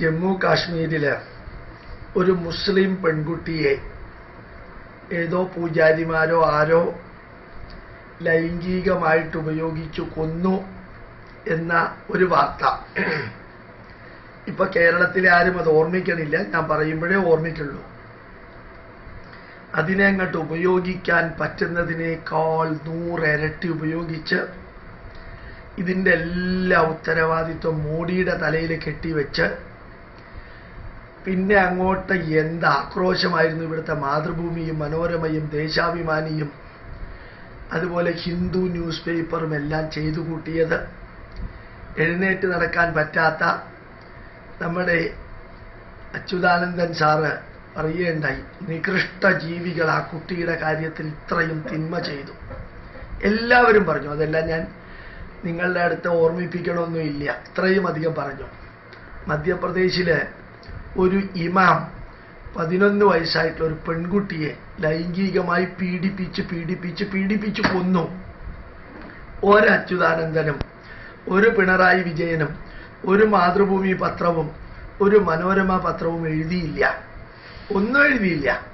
ജമ്മു കാശ്മീരിലെ ഒരു മുസ്ലിം പെൺകുട്ടിയെ ഏതോ പൂജാരിമാരോ ആരോ ലൈംഗികമായിട്ട് ഉപയോഗിച്ചു കൊന്നു എന്ന ഒരു വാർത്ത. ഇപ്പൊ കേരളത്തിലെ ആരും അത് ഓർമ്മിക്കണില്ല. ഞാൻ പറയുമ്പോഴേ ഓർമ്മിക്കുള്ളൂ. അതിനെ അങ്ങോട്ട് ഉപയോഗിക്കാൻ പറ്റുന്നതിനേക്കാൾ നൂറിരട്ടി ഉപയോഗിച്ച് ഇതിന്റെ എല്ലാ ഉത്തരവാദിത്വം മോഡിയുടെ തലയിൽ കെട്ടിവെച്ച് പിന്നെ അങ്ങോട്ട് എന്ത് ആക്രോശമായിരുന്നു ഇവിടുത്തെ മാതൃഭൂമിയും മനോരമയും ദേശാഭിമാനിയും. അതുപോലെ ഹിന്ദു ന്യൂസ് പേപ്പറും എല്ലാം ചെയ്തു കൂട്ടിയത്. എഴുന്നേറ്റ് നടക്കാൻ പറ്റാത്ത നമ്മുടെ അച്യുതാനന്ദൻ സാറ് പറയേണ്ടായി നികൃഷ്ട ജീവികൾ ആ കുട്ടിയുടെ കാര്യത്തിൽ ഇത്രയും തിന്മ ചെയ്തു. എല്ലാവരും പറഞ്ഞു അതെല്ലാം ഞാൻ നിങ്ങളുടെ അടുത്ത് ഓർമ്മിപ്പിക്കണമൊന്നുമില്ല. ഇത്രയും അധികം പറഞ്ഞു. മധ്യപ്രദേശിൽ ഒരു ഇമാം പതിനൊന്ന് വയസ്സായിട്ടുള്ള ഒരു പെൺകുട്ടിയെ ലൈംഗികമായി പീഡിപ്പിച്ച് പീഡിപ്പിച്ച് പീഡിപ്പിച്ച് കൊന്നു. ഒരു ഒരച്യുതാനന്ദനും ഒരു പിണറായി വിജയനും ഒരു മാതൃഭൂമി പത്രവും ഒരു മനോരമ പത്രവും എഴുതിയില്ല. ഒന്നും എഴുതിയില്ല.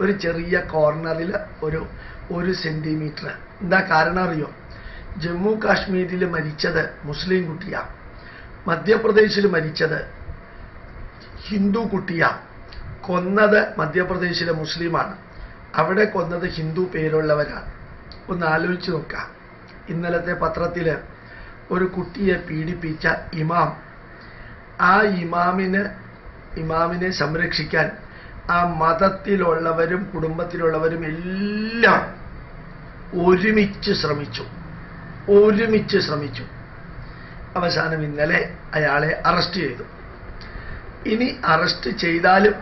ഒരു ചെറിയ കോർണറിൽ ഒരു ഒരു സെന്റിമീറ്റർ. എന്താ കാരണം അറിയോ? ജമ്മു കാശ്മീരിൽ മരിച്ചത് മുസ്ലിം കുട്ടിയാണ് മധ്യപ്രദേശിൽ മരിച്ചത് ഹിന്ദു കുട്ടിയാണ് കൊന്നത് മധ്യപ്രദേശിലെ മുസ്ലിമാണ്. അവിടെ കൊന്നത് ഹിന്ദു പേരുള്ളവരാണ്. ഒന്ന് ആലോചിച്ച് നോക്കാം. ഇന്നലത്തെ പത്രത്തിൽ ഒരു കുട്ടിയെ പീഡിപ്പിച്ച ഇമാം. ആ ഇമാമിന് ഇമാമിനെ സംരക്ഷിക്കാൻ ആ മതത്തിലുള്ളവരും കുടുംബത്തിലുള്ളവരും എല്ലാം ഒരുമിച്ച് ശ്രമിച്ചു. ഒരുമിച്ച് ശ്രമിച്ചു. അവസാനം ഇന്നലെ അയാളെ അറസ്റ്റ് ചെയ്തു. ഇനി അറസ്റ്റ് ചെയ്താലും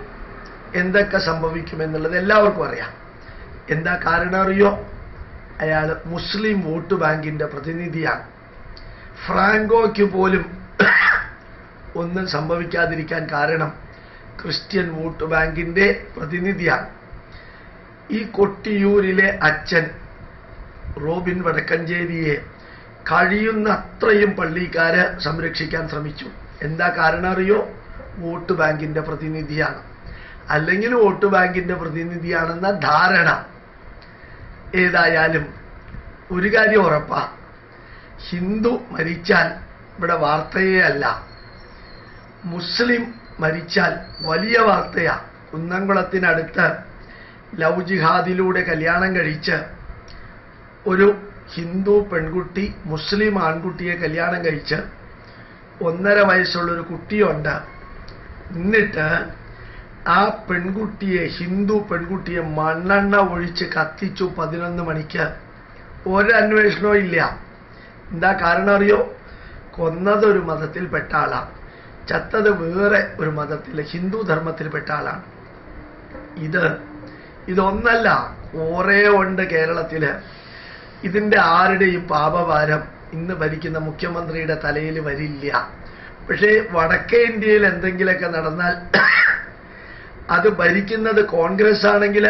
എന്തൊക്കെ സംഭവിക്കുമെന്നുള്ളത് എല്ലാവർക്കും അറിയാം. എന്താ കാരണം അറിയോ? അയാൾ മുസ്ലിം വോട്ട് ബാങ്കിന്റെ പ്രതിനിധിയാണ്. ഫ്രാങ്കോയ്ക്ക് പോലും ഒന്നും സംഭവിക്കാതിരിക്കാൻ കാരണം ക്രിസ്ത്യൻ വോട്ട് ബാങ്കിന്റെ പ്രതിനിധിയാണ്. ഈ കൊട്ടിയൂരിലെ അച്ഛൻ റോബിൻ വടക്കഞ്ചേരിയെ കഴിയുന്ന അത്രയും പള്ളിക്കാര് സംരക്ഷിക്കാൻ ശ്രമിച്ചു. എന്താ കാരണം അറിയോ? വോട്ട് ബാങ്കിന്റെ പ്രതിനിധിയാണ്. അല്ലെങ്കിൽ വോട്ട് ബാങ്കിന്റെ പ്രതിനിധിയാണെന്ന ധാരണ ഏതായാലും ഒരു കാര്യം ഉറപ്പാ. ഹിന്ദു മരിച്ചാൽ ഇവിടെ വാർത്തയേ അല്ല. മുസ്ലിം മരിച്ചാൽ വലിയ വാർത്തയാ. കുന്നംകുളത്തിനടുത്ത് ലവ് ജിഹാദിലൂടെ കല്യാണം കഴിച്ച് ഒരു ഹിന്ദു പെൺകുട്ടി മുസ്ലിം ആൺകുട്ടിയെ കല്യാണം കഴിച്ച് ഒന്നര വയസ്സുള്ളൊരു കുട്ടിയുണ്ട്. എന്നിട്ട് ആ പെൺകുട്ടിയെ ഹിന്ദു പെൺകുട്ടിയെ മണ്ണെണ്ണ ഒഴിച്ച് കത്തിച്ചു പതിനൊന്ന് മണിക്ക്. ഒരന്വേഷണവും ഇല്ല. എന്താ കാരണം അറിയോ? കൊന്നത് ഒരു മതത്തിൽപ്പെട്ട ആളാണ് ചത്തത് വേറെ ഒരു മതത്തിൽ ഹിന്ദു ധർമ്മത്തിൽപ്പെട്ട ആളാണ്. ഇത് ഇതൊന്നല്ല കുറേ ഉണ്ട് കേരളത്തിൽ ഇതിന്റെ ആരുടെയും പാപഭാരം ഇന്ന് ഭരിക്കുന്ന മുഖ്യമന്ത്രിയുടെ തലയിൽ വരില്ല. പക്ഷേ വടക്കേ ഇന്ത്യയിൽ എന്തെങ്കിലുമൊക്കെ നടന്നാൽ അത് ഭരിക്കുന്നത് കോൺഗ്രസ് ആണെങ്കിൽ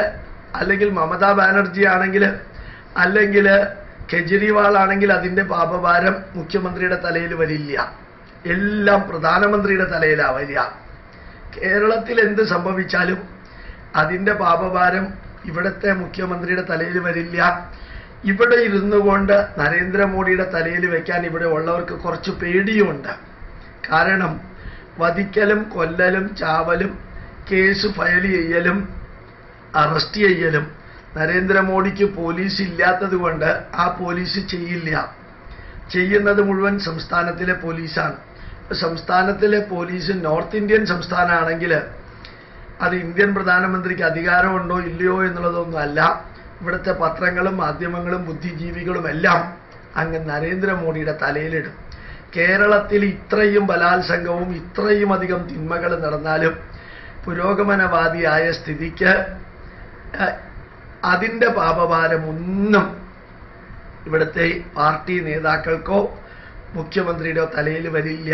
അല്ലെങ്കിൽ മമതാ ബാനർജി ആണെങ്കിൽ അല്ലെങ്കിൽ കെജ്രിവാൾ ആണെങ്കിൽ അതിന്റെ പാപഭാരം മുഖ്യമന്ത്രിയുടെ തലയിൽ വരില്ല. എല്ലാം പ്രധാനമന്ത്രിയുടെ തലയിലാണ് വരിക. കേരളത്തിൽ എന്ത് സംഭവിച്ചാലും അതിന്റെ പാപഭാരം ഇവിടുത്തെ മുഖ്യമന്ത്രിയുടെ തലയിൽ വരില്ല. ഇവിടെ ഇരുന്നു കൊണ്ട് നരേന്ദ്രമോദിയുടെ തലയിൽ വെക്കാൻ ഇവിടെ ഉള്ളവർക്ക് കുറച്ച് പേടിയുമുണ്ട് കാരണം വധിക്കലും കൊല്ലലും ചാവലും കേസ് ഫയൽ ചെയ്യലും അറസ്റ്റ് ചെയ്യലും നരേന്ദ്രമോദിക്ക് പോലീസ് ഇല്ലാത്തത് കൊണ്ട് ആ പോലീസ് ചെയ്യില്ല. ചെയ്യുന്നത് മുഴുവൻ സംസ്ഥാനത്തിലെ പോലീസാണ്. സംസ്ഥാനത്തിലെ പോലീസ് നോർത്ത് ഇന്ത്യൻ സംസ്ഥാനമാണെങ്കിൽ അത് ഇന്ത്യൻ പ്രധാനമന്ത്രിക്ക് അധികാരമുണ്ടോ ഇല്ലയോ എന്നുള്ളതൊന്നുമല്ല ഇവിടുത്തെ പത്രങ്ങളും മാധ്യമങ്ങളും ബുദ്ധിജീവികളും എല്ലാം അങ്ങ് നരേന്ദ്രമോദിയുടെ തലയിലിടും. കേരളത്തിൽ ഇത്രയും ബലാത്സംഗവും ഇത്രയും അധികം തിന്മകൾ നടന്നാലും പുരോഗമനവാദിയായ സ്ഥിതിക്ക് അതിന്റെ അതിന്റെ പാപഭാരം ഒന്നും ഇവിടുത്തെ പാർട്ടി നേതാക്കൾക്കോ മുഖ്യമന്ത്രിയുടെയോ തലയിൽ വരില്ല.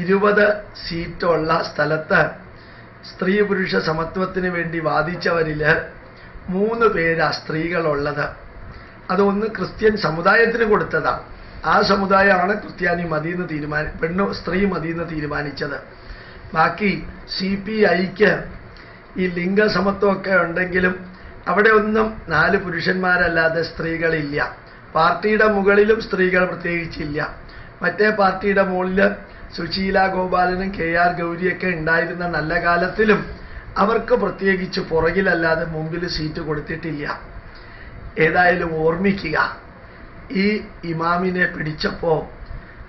ഇരുപത് സീറ്റുള്ള സ്ഥലത്ത് സ്ത്രീ പുരുഷ സമത്വത്തിന് വേണ്ടി വാദിച്ചവരിൽ മൂന്ന് പേരാ സ്ത്രീകളുള്ളത്. അതൊന്ന് ക്രിസ്ത്യൻ സമുദായത്തിന് കൊടുത്തതാണ് ആ സമുദായമാണ് ക്രിസ്ത്യാനി മതിയെന്ന് തീരുമാനി പെണ്ണു സ്ത്രീ മതിയെന്ന് തീരുമാനിച്ചത്. ബാക്കി സി പി ഐക്ക് ഈ ലിംഗസമത്വമൊക്കെ ഉണ്ടെങ്കിലും അവിടെ ഒന്നും നാല് പുരുഷന്മാരല്ലാതെ സ്ത്രീകളില്ല. പാർട്ടിയുടെ മുകളിലും സ്ത്രീകൾ പ്രത്യേകിച്ചില്ല. മറ്റേ പാർട്ടിയുടെ മുകളിൽ സുശീല ഗോപാലനും കെ ആർ ഗൗരിയൊക്കെ ഉണ്ടായിരുന്ന നല്ല കാലത്തിലും അവർക്ക് പ്രത്യേകിച്ച് പുറകിലല്ലാതെ മുമ്പിൽ സീറ്റ് കൊടുത്തിട്ടില്ല. ഏതായാലും ഓർമ്മിക്കുക. ഈ ഇമാമിനെ പിടിച്ചപ്പോൾ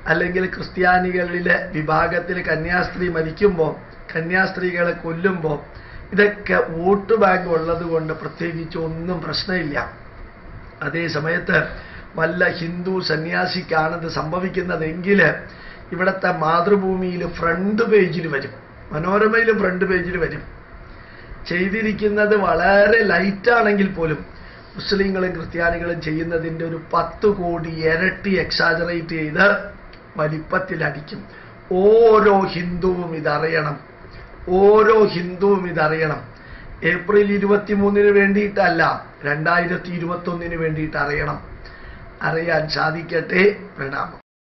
അല്ലെങ്കിൽ ക്രിസ്ത്യാനികളിലെ വിഭാഗത്തിൽ കന്യാസ്ത്രീ മരിക്കുമ്പോൾ കന്യാസ്ത്രീകളെ കൊല്ലുമ്പോൾ ഇതൊക്കെ വോട്ട് ബാങ്ക് ഉള്ളത് കൊണ്ട് പ്രത്യേകിച്ച് ഒന്നും പ്രശ്നമില്ല. അതേ സമയത്ത് വല്ല ഹിന്ദു സന്യാസിക്കാണത് സംഭവിക്കുന്നതെങ്കിൽ ഇവിടുത്തെ മാതൃഭൂമിയിൽ ഫ്രണ്ട് പേജിൽ വരും. മനോരമയിൽ ഫ്രണ്ട് പേജിൽ വരും. ചെയ്തിരിക്കുന്നത് വളരെ ലൈറ്റാണെങ്കിൽ പോലും മുസ്ലിങ്ങളും ക്രിസ്ത്യാനികളും ചെയ്യുന്നതിന്റെ ഒരു പത്ത് കോടി ഇരട്ടി എക്സാജറേറ്റ് ചെയ്ത് വലിപ്പത്തിലടിക്കും. ഓരോ ഹിന്ദുവും ഇതറിയണം. ഓരോ ഹിന്ദുവും ഇതറിയണം. ഏപ്രിൽ ഇരുപത്തി മൂന്നിന് വേണ്ടിയിട്ടല്ല രണ്ടായിരത്തി ഇരുപത്തൊന്നിന് വേണ്ടിയിട്ട് അറിയണം അറിയാൻ സാധിക്കട്ടെ. പ്രണാമം.